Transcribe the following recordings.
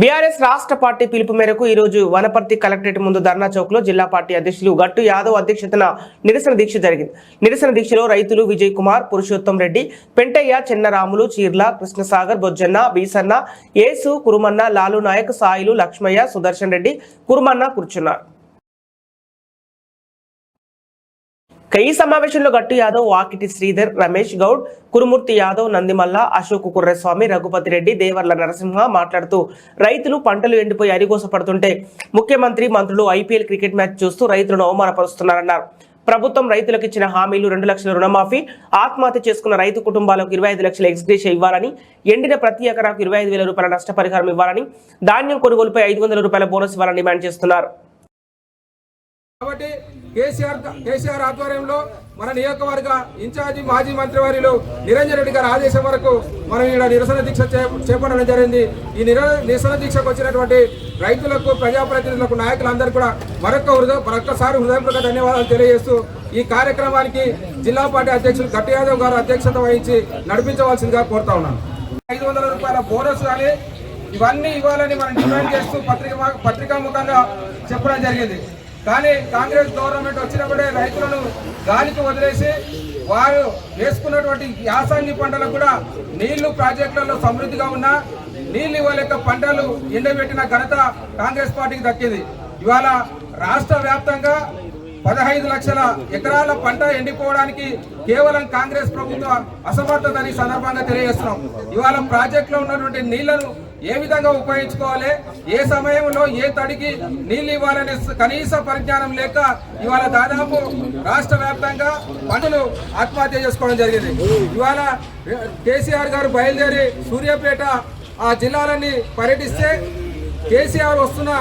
BRS రాష్ట్ర party పిలుపు మేరకు ఈ రోజు వనపర్తి కలెక్టరేట్ ముందు ధర్నా చౌక్లో జిల్లా పార్టీ అధ్యక్షులు గట్టు యాదవ్ అధ్యక్షతన నిరసన దీక్ష జరిగింది. నిరసన దీక్షలో రైతులు విజయ్ కుమార్ పురుషోత్తం రెడ్డి పెంటయ్య చెన్నరాములు చీర్ల కృష్ణసాగర్ బొజ్జన్న బీసన్న యేసు కురుమన్న లాలు నాయక్ సాయిలు లక్ష్మయ్య సుదర్శన్ రెడ్డి కురుమన్న కూర్చున్నారు. ఈ సమావేశంలో గట్టు యాదవ్ వాకిటి శ్రీధర్ రమేష్ గౌడ్ కురుమూర్తి యాదవ్ నందిమల్ల అశోక్ కుర్రస్వామి రఘుపతి రెడ్డి దేవర్ల నరసింహ మాట్లాడుతూ రైతులు పంటలు ఎండిపోయి అరిగోసపడుతుంటే ముఖ్యమంత్రి మంత్రులు ఐపీఎల్ క్రికెట్ మ్యాచ్ చూస్తూ రైతులను అవమానపరుస్తున్నారన్నారు. ప్రభుత్వం రైతులకు ఇచ్చిన హామీలు రెండు లక్షల రుణమాఫీ ఆత్మహత్య చేసుకున్న రైతు కుటుంబాలకు ఇరవై ఐదు లక్షల ఎక్స్గ్రేష ఇవ్వాలని ఎండిన ప్రతి ఎకరాకు ఇరవై ఐదు వేల రూపాయల నష్టపరిహారం ఇవ్వాలని ధాన్యం కొనుగోలుపై ఐదు వందల రూపాయల బోనస్ ఇవ్వాలని డిమాండ్ చేస్తున్నారు. కాబట్టి కేసీఆర్ కేసీఆర్ ఆధ్వర్యంలో మన నియోజకవర్గ ఇన్ఛార్జి మాజీ మంత్రివర్యులు నిరంజన్ రెడ్డి గారి ఆదేశం వరకు మనం ఇక్కడ నిరసన దీక్ష చేపట్టడం జరిగింది. ఈ నిర నిరసన దీక్షకు వచ్చినటువంటి రైతులకు ప్రజాప్రతినిధులకు నాయకులందరూ కూడా మరొక హృదయ మరొక్కసారి హృదయపూర్వక ధన్యవాదాలు తెలియజేస్తూ ఈ కార్యక్రమానికి జిల్లా పార్టీ అధ్యక్షులు గట్టి యాదవ్ గారు అధ్యక్షత వహించి నడిపించవలసిందిగా కోరుతా ఉన్నాను. ఐదు వందల రూపాయల బోనస్ కానీ ఇవన్నీ ఇవ్వాలని మనం డిమాండ్ చేస్తూ పత్రిక పత్రికాముఖంగా చెప్పడం జరిగింది. కానీ కాంగ్రెస్ గవర్నమెంట్ వచ్చినప్పుడే రైతులను గాలికి వదిలేసి వారు వేసుకున్నటువంటి యాసంగి పంటలకు కూడా నీళ్ళు ప్రాజెక్టులలో సమృద్ధిగా ఉన్నా నీళ్ళు ఇవ్వలేక పంటలు ఎండబెట్టిన ఘనత కాంగ్రెస్ పార్టీకి దక్కింది. ఇవాళ రాష్ట్ర వ్యాప్తంగా పదహైదు లక్షల ఎకరాల పంట ఎండిపోవడానికి కేవలం కాంగ్రెస్ ప్రభుత్వ అసమర్థతని సందర్భంగా తెలియజేస్తున్నాం. ఇవాళ ప్రాజెక్టులో ఉన్నటువంటి నీళ్ళను ఏ విధంగా ఉపయోగించుకోవాలి? ఏ సమయంలో ఏ తడికి నీళ్ళు ఇవ్వాలనే కనీస పరిజ్ఞానం లేక ఇవాళ దాదాపు రాష్ట్ర వ్యాప్తంగా పంటలు ఆత్మహత్య చేసుకోవడం జరిగింది. ఇవాళ కేసీఆర్ గారు బయలుదేరి సూర్యాపేట ఆ జిల్లాలన్నీ పర్యటిస్తే కేసీఆర్ వస్తున్న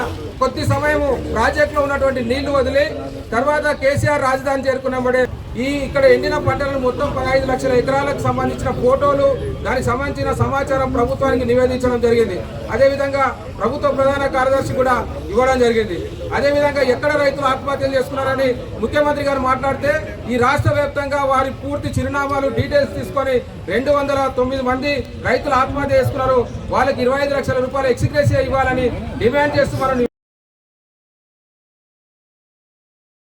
కొద్ది సమయము ప్రాజెక్టులో ఉన్నటువంటి నీళ్ళు వదిలి తర్వాత కేసీఆర్ రాజధాని చేరుకున్నప్పుడే ఈ ఇక్కడ ఎండిన పంటలను మొత్తం పదహైదు లక్షల ఎకరాలకు సంబంధించిన ఫోటోలు దానికి సంబంధించిన సమాచారం ప్రభుత్వానికి నివేదించడం జరిగింది. అదేవిధంగా ప్రభుత్వ ప్రధాన కార్యదర్శి కూడా ఇవ్వడం జరిగింది. అదేవిధంగా ఎక్కడ రైతులు ఆత్మహత్యలు చేసుకున్నారని ముఖ్యమంత్రి గారు మాట్లాడితే ఈ రాష్ట్ర వ్యాప్తంగా వారి పూర్తి చిరునామాలు డీటెయిల్స్ తీసుకొని రెండు వందల తొమ్మిది మంది రైతులు ఆత్మహత్య చేసుకున్నారు. వాళ్ళకి ఇరవై ఐదు లక్షల రూపాయలు ఎక్స్గ్రేసియా ఇవ్వాలని డిమాండ్ చేస్తున్నారు